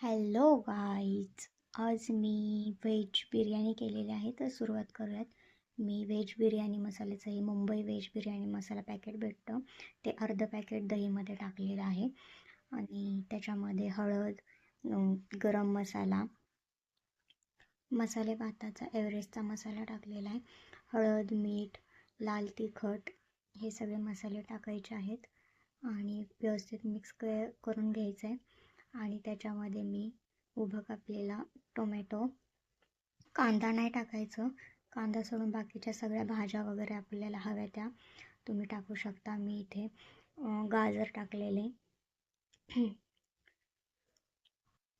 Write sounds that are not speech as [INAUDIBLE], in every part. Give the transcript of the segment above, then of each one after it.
Hello guys आज मी veg biryani केलेली आहे तर सुरुवात करूयात. मी व्हेज बिर्याणी मसाल्याचं हे मुंबई व्हेज बिर्याणी मसाला पॅकेट भेटतं. ते अर्धं पॅकेट दहीमध्ये टाकलेलं आहे. आणि त्याच्यामध्ये हळद गरम मसाला मसाले भाताचा एव्हरेस्टचा मसाला टाकलेला आहे. हळद मीठ लाल तिखट हे सगळे मसाले टाकायचे आहेत. आणि व्यवस्थित मिक्स क करून घ्यायचं आहे. आणि त्याच्यामध्ये मी उभं कापलेला टोमॅटो. कांदा नाही टाकायचं. कांदा सोडून बाकीच्या सगळ्या भाज्या वगैरे आपल्याला हव्या त्या तुम्ही टाकू शकता. मी इथे गाजर टाकलेले. [CLEARS THROAT]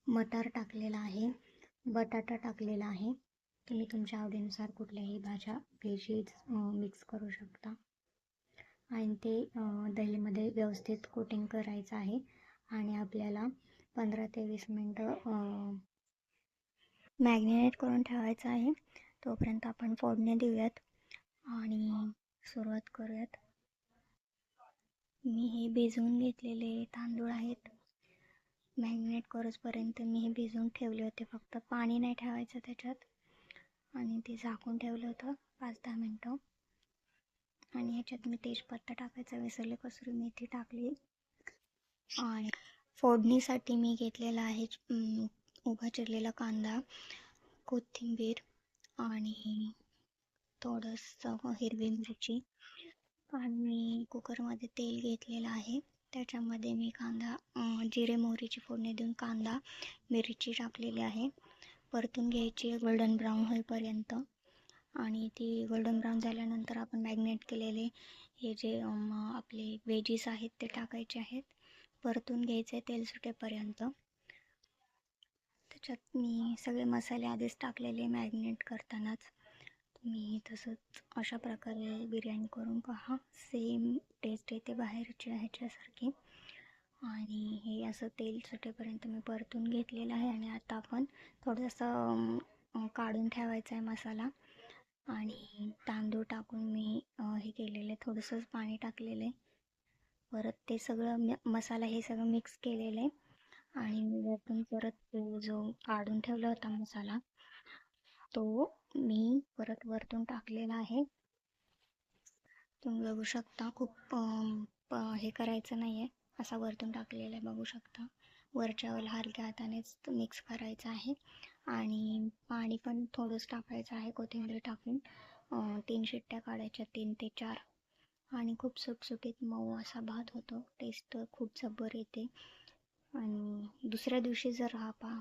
मटार टाकलेला आहे. बटाटा टाकलेला आहे. तुम्ही तुमच्या आवडीनुसार कुठल्याही भाज्या व्हेजीज मिक्स करू शकता. आणि ते दहीमध्ये व्यवस्थित कोटिंग करायचं आहे. आणि आपल्याला पंधरा ते वीस मिनटं मॅग्नेट करून ठेवायचं आहे. तोपर्यंत आपण फोडणी देऊयात आणि सुरुवात करूयात. मी हे भिजवून घेतलेले तांदूळ आहेत. मॅग्नेट करूचपर्यंत मी हे भिजवून ठेवले होते. फक्त पाणी नाही ठेवायचं त्याच्यात. आणि ते झाकून ठेवलं होतं. पाच दहा मिनटं. आणि ह्याच्यात मी तेजपत्ता टाकायचा. विसरले कसुरी मेथी टाकली. आणि फोडणीसाठी मी घेतलेला आहे उभा चिरलेला कांदा कोथिंबीर आणि थोडंसं हिरवी मिरची आणि कुकरमध्ये तेल घेतलेलं आहे. त्याच्यामध्ये मी कांदा जिरे मोहरीची फोडणी देऊन कांदा मिरची टाकलेली आहे. परतून घ्यायची गोल्डन ब्राऊन होईपर्यंत आणि ती गोल्डन ब्राऊन झाल्यानंतर आपण मॅग्नेट केलेले हे जे आपले वेजीस आहेत ते टाकायचे आहेत. परतून घ्यायचं आहे तेल सुटेपर्यंत. त्याच्यात मी सगळे मसाले आधीच टाकलेले मॅग्नेट करतानाच. तुम्ही तसंच अशा प्रकारे बिर्याणी करून पहा. सेम टेस्ट येते बाहेरच्या ह्याच्यासारखी. आणि हे असं तेल सुटेपर्यंत मी परतून घेतलेलं आहे आणि आता आपण थोडंसं काढून ठेवायचं आहे मसाला. आणि तांदूळ टाकून मी हे केलेलं आहे थोडंसंच पाणी टाकलेलं. आहे परत ते सगळं मसाला हे सगळं मिक्स केलेलं आहे. आणि वरतून परत जो काढून ठेवला होता मसाला तो मी परत वरतून टाकलेला आहे. तुम्ही बघू शकता खूप हे करायचं नाही आहे असा वरतून टाकलेला आहे बघू शकता. वरच्यावर हलक्या हातानेच मिक्स करायचं आहे. आणि पाणी पण थोडंच टाकायचं आहे कोथिंबीर टाकून. तीन शिट्ट्या काढायच्या तीन ते चार. आणि खूप सुटसुटीत मऊ असा भात होतो. टेस्ट खूप जब्बर येते. आणि दुसऱ्या दिवशी जर हा पा